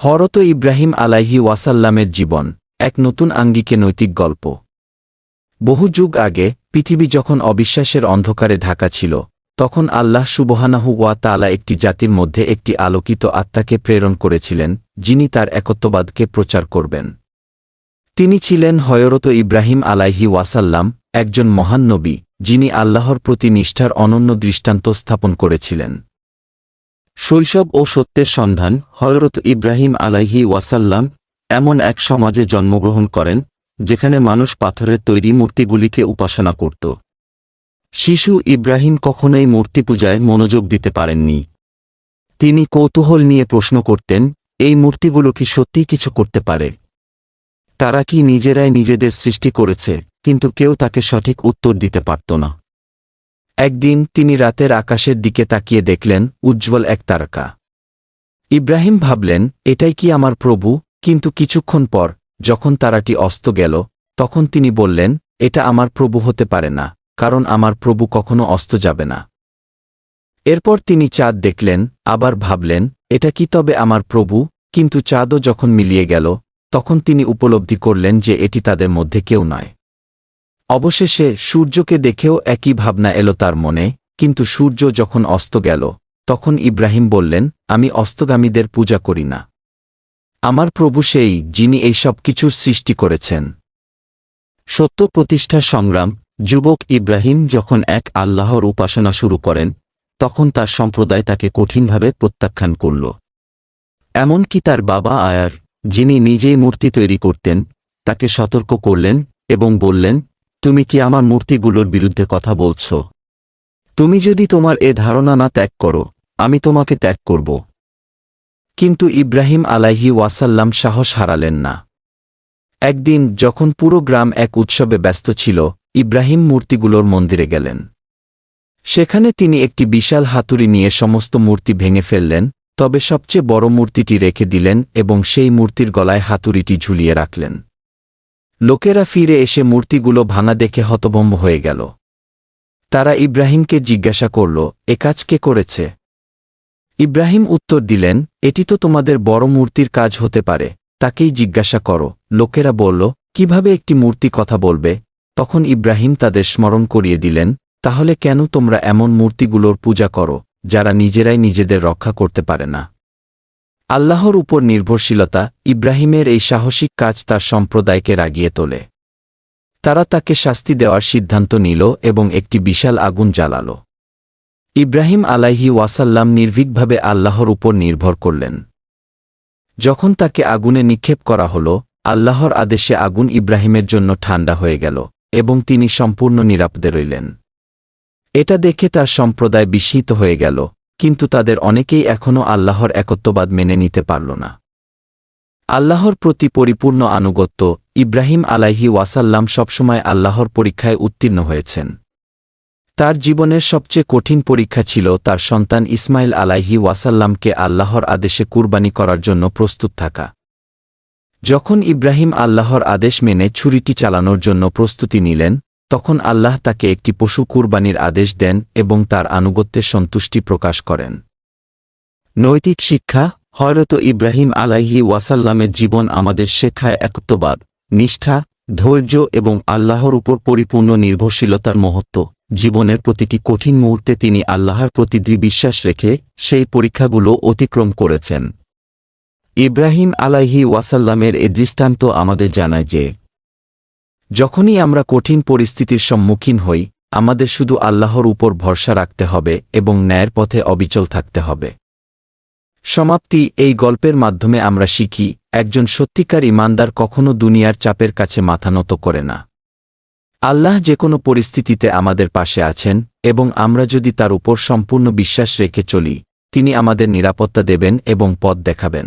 হরত ইব্রাহিম আলাইহি ওয়াসাল্লামের জীবন, এক নতুন আঙ্গিকে নৈতিক গল্প। বহু যুগ আগে, পৃথিবী যখন অবিশ্বাসের অন্ধকারে ঢাকা ছিল, তখন আল্লাহ সুবহানাহু ওয়া তাআলা একটি জাতির মধ্যে একটি আলোকিত আত্মাকে প্রেরণ করেছিলেন, যিনি তার একত্ববাদকে প্রচার করবেন। তিনি ছিলেন হয়রত ইব্রাহিম আলাইহি ওয়াসাল্লাম, একজন মহান নবী, যিনি আল্লাহর প্রতি নিষ্ঠার অনন্য দৃষ্টান্ত স্থাপন করেছিলেন। শৈশব ও সত্যের সন্ধান হজরত ইব্রাহিম আলাইহি ওয়াসাল্লাম এমন এক সমাজে জন্মগ্রহণ করেন, যেখানে মানুষ পাথরের তৈরি মূর্তিগুলিকে উপাসনা করত। শিশু ইব্রাহিম কখনোই মূর্তি পূজায় মনোযোগ দিতে পারেননি। তিনি কৌতূহল নিয়ে প্রশ্ন করতেন, এই মূর্তিগুলো কি সত্যিই কিছু করতে পারে? তারা কি নিজেরাই নিজেদের সৃষ্টি করেছে, কিন্তু কেউ তাকে সঠিক উত্তর দিতে পারত না। একদিন তিনি রাতের আকাশের দিকে তাকিয়ে দেখলেন, উজ্জ্বল এক তারকা। ইব্রাহিম ভাবলেন, এটাই কি আমার প্রভু? কিন্তু কিছুক্ষণ পর, যখন তারাটি অস্ত গেল, তখন তিনি বললেন, এটা আমার প্রভু হতে পারে না, কারণ আমার প্রভু কখনো অস্ত যাবে না। এরপর তিনি চাঁদ দেখলেন, আবার ভাবলেন, এটা কি তবে আমার প্রভু? কিন্তু চাঁদও যখন মিলিয়ে গেল, তখন তিনি উপলব্ধি করলেন যে এটি তাদের মধ্যে কেউ নয়। অবশেষে সূর্যকে দেখেও একই ভাবনা এলো তার মনে, কিন্তু সূর্য যখন অস্ত গেল, তখন ইব্রাহিম বললেন, আমি অস্তগামীদের পূজা করি না। আমার প্রভু সেই, যিনি এই সব কিছুর সৃষ্টি করেছেন। সত্য প্রতিষ্ঠা সংগ্রাম, যুবক ইব্রাহিম যখন এক আল্লাহর উপাসনা শুরু করেন, তখন তার সম্প্রদায় তাকে কঠিনভাবে প্রত্যাখ্যান করল। এমনকি তার বাবা আয়ার, যিনি নিজেই মূর্তি তৈরি করতেন, তাকে সতর্ক করলেন এবং বললেন তুমি কি আমার মূর্তিগুলোর বিরুদ্ধে কথা বলছ? তুমি যদি তোমার এ ধারণা না ত্যাগ করো, আমি তোমাকে ত্যাগ করব। কিন্তু ইব্রাহিম আলাইহি ওয়াসাল্লাম সাহস হারালেন না। একদিন যখন পুরো গ্রাম এক উৎসবে ব্যস্ত ছিল, ইব্রাহিম মূর্তিগুলোর মন্দিরে গেলেন। সেখানে তিনি একটি বিশাল হাতুড়ি নিয়ে সমস্ত মূর্তি ভেঙে ফেললেন, তবে সবচেয়ে বড় মূর্তিটি রেখে দিলেন এবং সেই মূর্তির গলায় হাতুড়িটি ঝুলিয়ে রাখলেন। লোকেরা ফিরে এসে মূর্তিগুলো ভাঙা দেখে হতভম্ব হয়ে গেল। তারা ইব্রাহিমকে জিজ্ঞাসা করল, এ কাজ কে করেছে? ইব্রাহিম উত্তর দিলেন, এটি তো তোমাদের বড় মূর্তির কাজ হতে পারে। তাকেই জিজ্ঞাসা করো। লোকেরা বলল, কীভাবে একটি মূর্তি কথা বলবে? তখন ইব্রাহিম তাদের স্মরণ করিয়ে দিলেন, তাহলে কেন তোমরা এমন মূর্তিগুলোর পূজা করো, যারা নিজেরাই নিজেদের রক্ষা করতে পারে না? আল্লাহর উপর নির্ভরশীলতা ইব্রাহিমের এই সাহসিক কাজ তার সম্প্রদায়কে রাগিয়ে তোলে। তারা তাকে শাস্তি দেওয়ার সিদ্ধান্ত নিল এবং একটি বিশাল আগুন জ্বালাল। ইব্রাহিম আলাইহি ওয়াসাল্লাম নির্ভীকভাবে আল্লাহর উপর নির্ভর করলেন। যখন তাকে আগুনে নিক্ষেপ করা হল, আল্লাহর আদেশে আগুন ইব্রাহিমের জন্য ঠান্ডা হয়ে গেল এবং তিনি সম্পূর্ণ নিরাপদে রইলেন। এটা দেখে তার সম্প্রদায় বিস্মিত হয়ে গেল কিন্তু তাদের অনেকেই এখনও আল্লাহর একত্ববাদ মেনে নিতে পারল না। আল্লাহর প্রতি পরিপূর্ণ আনুগত্য, ইব্রাহিম আলাইহি ওয়াসাল্লাম সবসময় আল্লাহর পরীক্ষায় উত্তীর্ণ হয়েছেন। তার জীবনের সবচেয়ে কঠিন পরীক্ষা ছিল তার সন্তান ইসমাইল আলাইহি ওয়াসাল্লামকে আল্লাহর আদেশে কুরবানি করার জন্য প্রস্তুত থাকা। যখন ইব্রাহিম আল্লাহর আদেশ মেনে ছুরিটি চালানোর জন্য প্রস্তুতি নিলেন তখন আল্লাহ তাকে একটি পশু কুরবানির আদেশ দেন এবং তার আনুগত্যের সন্তুষ্টি প্রকাশ করেন। নৈতিক শিক্ষা, হয়রত ইব্রাহিম আলাইহি ওয়াসাল্লামের জীবন আমাদের শেখায় একত্ববাদ, নিষ্ঠা, ধৈর্য এবং আল্লাহর উপর পরিপূর্ণ নির্ভরশীলতার মহত্ব। জীবনের প্রতিটি কঠিন মুহূর্তে তিনি আল্লাহর প্রতি বিশ্বাস রেখে সেই পরীক্ষাগুলো অতিক্রম করেছেন। ইব্রাহিম আলাইহি ওয়াসাল্লামের এ দৃষ্টান্ত আমাদের জানায় যে যখনই আমরা কঠিন পরিস্থিতির সম্মুখীন হই, আমাদের শুধু আল্লাহর উপর ভরসা রাখতে হবে এবং ন্যায়ের পথে অবিচল থাকতে হবে। সমাপ্তি, এই গল্পের মাধ্যমে আমরা শিখি, একজন সত্যিকার ইমানদার কখনো দুনিয়ার চাপের কাছে মাথা নত করে না। আল্লাহ যে কোনো পরিস্থিতিতে আমাদের পাশে আছেন এবং আমরা যদি তার উপর সম্পূর্ণ বিশ্বাস রেখে চলি, তিনি আমাদের নিরাপত্তা দেবেন এবং পথ দেখাবেন।